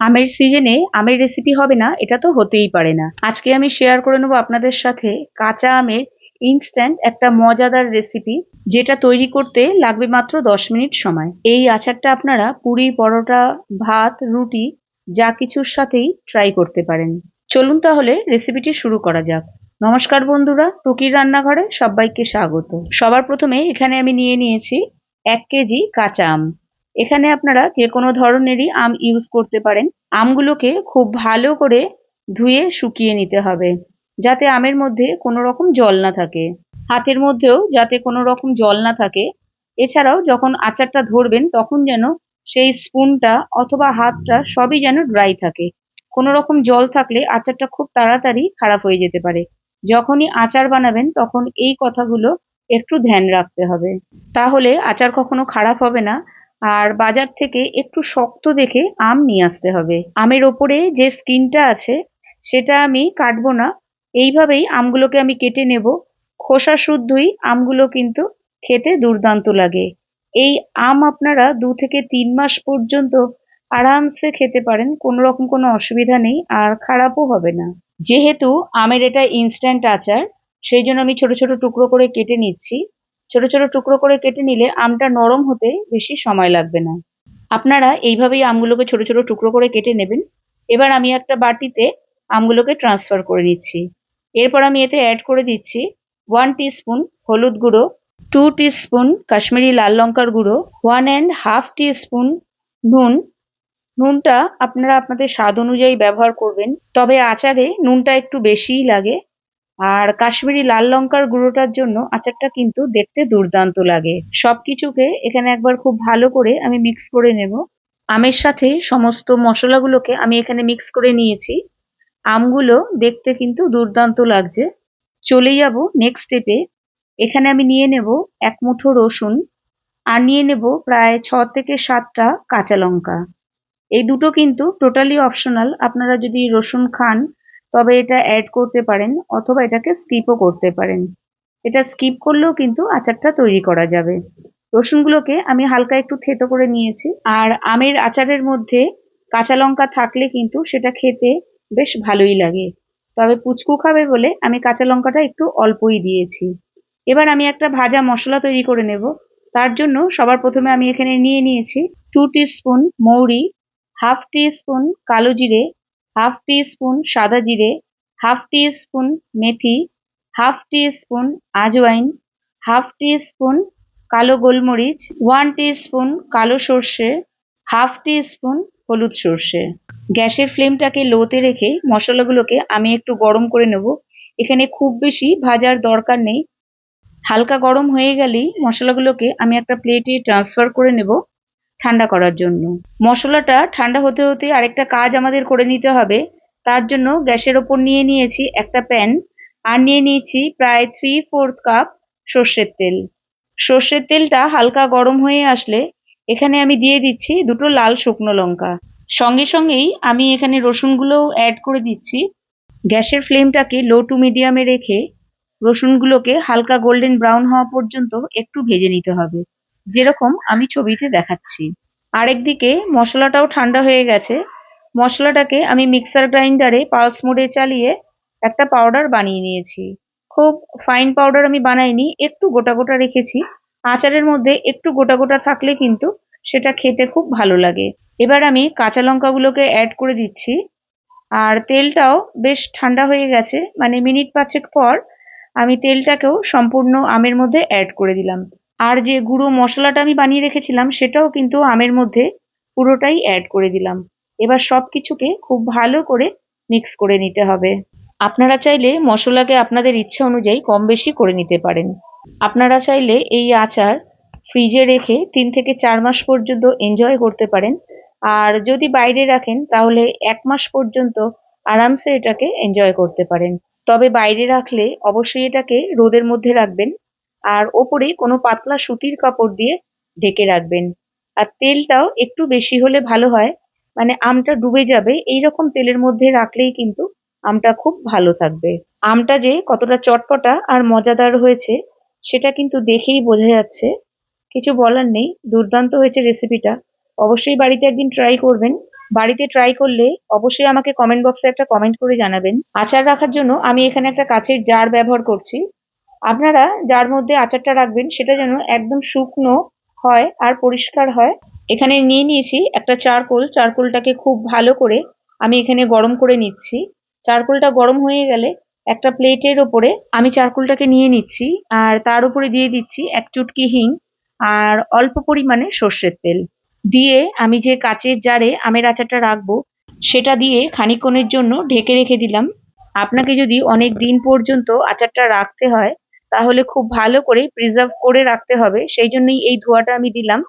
আমের সিজনে আমের রেসিপি হবে না, এটা তো হতেই পারে না। আজকে আমি শেয়ার করে নেব আপনাদের সাথে কাঁচা আমের ইনস্ট্যান্ট একটা মজাদার রেসিপি যেটা তৈরি করতে লাগবে মাত্র দশ মিনিট সময়। এই আচারটা আপনারা পুরি, পরোটা, ভাত, রুটি, যা কিছুর সাথেই ট্রাই করতে পারেন। চলুন তাহলে রেসিপিটি শুরু করা যাক। নমস্কার বন্ধুরা, টুকির রান্নাঘরে সবাইকে স্বাগত। সবার প্রথমে এখানে আমি নিয়ে নিয়েছি এক কেজি কাঁচা আম। এখানে আপনারা যে কোনো ধরনেরই আম ইউজ করতে পারেন। আমগুলোকে খুব ভালো করে ধুয়ে শুকিয়ে নিতে হবে, যাতে আমের মধ্যে কোনো রকম জল না থাকে। হাতের মধ্যেও যাতে কোনো রকম জল না থাকে। এছাড়াও যখন আচারটা ধরবেন, তখন যেন সেই স্পুনটা অথবা হাতটা সবই যেন ড্রাই থাকে। কোনো রকম জল থাকলে আচারটা খুব তাড়াতাড়ি খারাপ হয়ে যেতে পারে। যখনই আচার বানাবেন, তখন এই কথাগুলো একটু ধ্যান রাখতে হবে। তাহলে আচার কখনো খারাপ হবে না। আর বাজার থেকে একটু শক্ত দেখে আম নিয়ে আসতে হবে। আমের ওপরে যে স্কিনটা আছে, সেটা আমি কাটবো না। এইভাবেই আমগুলোকে আমি কেটে নেব। খোসা শুদ্ধই আমগুলো কিন্তু খেতে দুর্দান্ত লাগে। এই আম আপনারা দু থেকে তিন মাস পর্যন্ত আরামসে খেতে পারেন, কোনো রকম কোনো অসুবিধা নেই আর খারাপও হবে না। যেহেতু আমের এটা ইনস্ট্যান্ট আচার, সেই জন্য আমি ছোট ছোট টুকরো করে কেটে নিচ্ছি। ছোট ছোট টুকরো করে কেটে নিলে আমটা নরম হতে বেশি সময় লাগবে না। আপনারা এইভাবেই আমগুলোকে ছোট ছোট টুকরো করে কেটে নেবেন। এবার আমি একটা বাটিতে আমগুলোকে ট্রান্সফার করে নিচ্ছি। এরপর আমি এতে অ্যাড করে দিচ্ছি ওয়ান স্পুন হলুদ গুঁড়ো টু স্পুন কাশ্মীরি লাল লঙ্কার গুঁড়ো ওয়ান অ্যান্ড হাফ স্পুন নুন। নুনটা আপনারা আপনাদের স্বাদ অনুযায়ী ব্যবহার করবেন। তবে আচারে নুনটা একটু বেশিই লাগে। আর কাশ্মীরি লাল লঙ্কার গুঁড়োটার জন্য আচারটা কিন্তু দেখতে দুর্দান্ত লাগে। সবকিছুকে এখানে একবার খুব ভালো করে আমি মিক্স করে নেব। আমের সাথে সমস্ত মশলাগুলোকে আমি এখানে মিক্স করে নিয়েছি। আমগুলো দেখতে কিন্তু দুর্দান্ত লাগছে। চলে যাব নেক্সট স্টেপে এখানে আমি নিয়ে নেব এক মুঠো রসুন আর নিয়ে নেব প্রায় ছ থেকে সাতটা কাঁচা লঙ্কা। এই দুটো কিন্তু টোটালি অপশনাল আপনারা যদি রসুন খান তবে এটা অ্যাড করতে পারেন অথবা এটাকে স্কিপও করতে পারেন। এটা স্কিপ করলেও কিন্তু আচারটা তৈরি করা যাবে। রসুনগুলোকে আমি হালকা একটু থেতো করে নিয়েছি। আর আমের আচারের মধ্যে কাঁচা লঙ্কা থাকলে কিন্তু সেটা খেতে বেশ ভালোই লাগে। তবে পুচকু খাবে বলে আমি কাঁচা লঙ্কাটা একটু অল্পই দিয়েছি। এবার আমি একটা ভাজা মশলা তৈরি করে নেব। তার জন্য সবার প্রথমে আমি এখানে নিয়ে নিয়েছি টু স্পুন মৌরি হাফ টি স্পুন কালো জিরে হাফ টি স্পুন সাদা জিরে, হাফ টি স্পুন মেথি, হাফ টি স্পুন আজওয়াইন, হাফ টি স্পুন কালো গোলমরিচ, ওয়ান টি স্পুন কালো সর্ষে, হাফ টি স্পুন হলুদ সর্ষে। গ্যাসের ফ্লেমটাকে লোতে রেখে মশলাগুলোকে আমি একটু গরম করে নেব। এখানে খুব বেশি ভাজার দরকার নেই। হালকা গরম হয়ে গেলেই মশলাগুলোকে আমি একটা প্লেটে ট্রান্সফার করে নেব। ঠান্ডা করার জন্য। মশলাটা ঠান্ডা হতে হতে আরেকটা কাজ আমাদের করে নিতে হবে। তার জন্য গ্যাসের ওপর নিয়ে নিয়েছি একটা প্যান আর নিয়ে নিয়েছি প্রায় থ্রি ফোর্থ কাপ সর্ষের তেল। সর্ষের তেলটা হালকা গরম হয়ে আসলে এখানে আমি দিয়ে দিচ্ছি দুটো লাল শুকনো লঙ্কা। সঙ্গে সঙ্গেই আমি এখানে রসুনগুলোও অ্যাড করে দিচ্ছি। গ্যাসের ফ্লেমটাকে লো টু মিডিয়ামে রেখে রসুনগুলোকে হালকা গোল্ডেন ব্রাউন হওয়া পর্যন্ত একটু ভেজে নিতে হবে। যেরকম আমি ছবিতে দেখাচ্ছি। আরেকদিকে মশলাটাও ঠান্ডা হয়ে গেছে। মশলাটাকে আমি মিক্সার গ্রাইন্ডারে পালস মোডে চালিয়ে একটা পাউডার বানিয়ে নিয়েছি। খুব ফাইন পাউডার আমি বানাইনি, একটু গোটা গোটা রেখেছি। আচারের মধ্যে একটু গোটা গোটা থাকলে কিন্তু সেটা খেতে খুব ভালো লাগে। এবার আমি কাঁচা লঙ্কাগুলোকে অ্যাড করে দিচ্ছি। আর তেলটাও বেশ ঠান্ডা হয়ে গেছে মানে মিনিট পাঁচেক পর আমি তেলটাকেও সম্পূর্ণ আমের মধ্যে অ্যাড করে দিলাম। আর যে গুঁড়ো মশলাটা আমি বানিয়ে রেখেছিলাম, সেটাও কিন্তু আমের মধ্যে পুরোটাই অ্যাড করে দিলাম। এবার সব কিছুকে খুব ভালো করে মিক্স করে নিতে হবে। আপনারা চাইলে মশলাকে আপনাদের ইচ্ছা অনুযায়ী কম বেশি করে নিতে পারেন। আপনারা চাইলে এই আচার ফ্রিজে রেখে তিন থেকে চার মাস পর্যন্ত এনজয় করতে পারেন। আর যদি বাইরে রাখেন, তাহলে এক মাস পর্যন্ত আরামসে এটাকে এনজয় করতে পারেন। তবে বাইরে রাখলে অবশ্যই এটাকে রোদের মধ্যে রাখবেন। আর ওপরে কোনো পাতলা সুতির কাপড় দিয়ে ঢেকে রাখবেন। আর তেলটাও একটু বেশি হলে ভালো হয় মানে আমটা ডুবে যাবে এই রকম তেলের মধ্যে রাখলেই কিন্তু আমটা খুব ভালো থাকবে। আমটা যে কতটা চটপটা আর মজাদার হয়েছে, সেটা কিন্তু দেখেই বোঝা যাচ্ছে। কিছু বলার নেই, দুর্দান্ত হয়েছে রেসিপিটা অবশ্যই বাড়িতে একদিন ট্রাই করবেন। বাড়িতে ট্রাই করলে অবশ্যই আমাকে কমেন্ট বক্সে একটা কমেন্ট করে জানাবেন। আচার রাখার জন্য আমি এখানে একটা কাচের জার ব্যবহার করছি। আপনারা যার মধ্যে আচারটা রাখবেন, সেটা যেন একদম শুকনো হয় আর পরিষ্কার হয়। এখানে নিয়ে নিয়েছি একটা চারকোল। চারকোলটাকে খুব ভালো করে আমি এখানে গরম করে নিচ্ছি। চারকোলটা গরম হয়ে গেলে একটা প্লেটের ওপরে আমি চারকোলটাকে নিয়ে নিচ্ছি আর তার উপরে দিয়ে দিচ্ছি এক চুটকি হিং আর অল্প পরিমাণে সর্ষের তেল। দিয়ে আমি যে কাচের জারে আমের আচারটা রাখব, সেটা দিয়ে খানিকক্ষণের জন্য ঢেকে রেখে দিলাম। আপনাকে যদি অনেক দিন পর্যন্ত আচারটা রাখতে হয় তাহলে খুব ভালো করে প্রিজার্ভ করে রাখতে হবে। সেই জন্যই এই ধোয়াটা আমি দিলাম।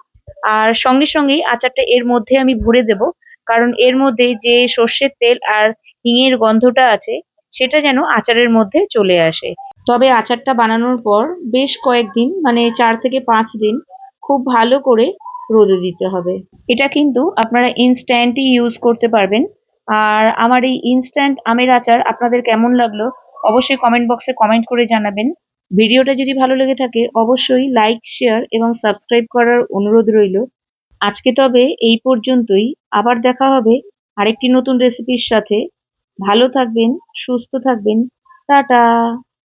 আর সঙ্গে সঙ্গেই আচারটা এর মধ্যে আমি ভরে দেব। কারণ এর মধ্যে যে সর্ষের তেল আর হিঙের গন্ধটা আছে, সেটা যেন আচারের মধ্যে চলে আসে। তবে আচারটা বানানোর পর বেশ কয়েকদিন মানে চার থেকে পাঁচ দিন খুব ভালো করে রোদে দিতে হবে। এটা কিন্তু আপনারা ইনস্ট্যান্টই ইউজ করতে পারবেন। আর আমার এই ইনস্ট্যান্ট আমের আচার আপনাদের কেমন লাগল অবশ্যই কমেন্ট বক্সে কমেন্ট করে জানাবেন। ভিডিওটা যদি ভালো লেগে থাকে, অবশ্যই লাইক শেয়ার এবং সাবস্ক্রাইব করার অনুরোধ রইল। আজকে তবে এই পর্যন্তই। আবার দেখা হবে আরেকটি নতুন রেসিপির সাথে। ভালো থাকবেন, সুস্থ থাকবেন। টাটা!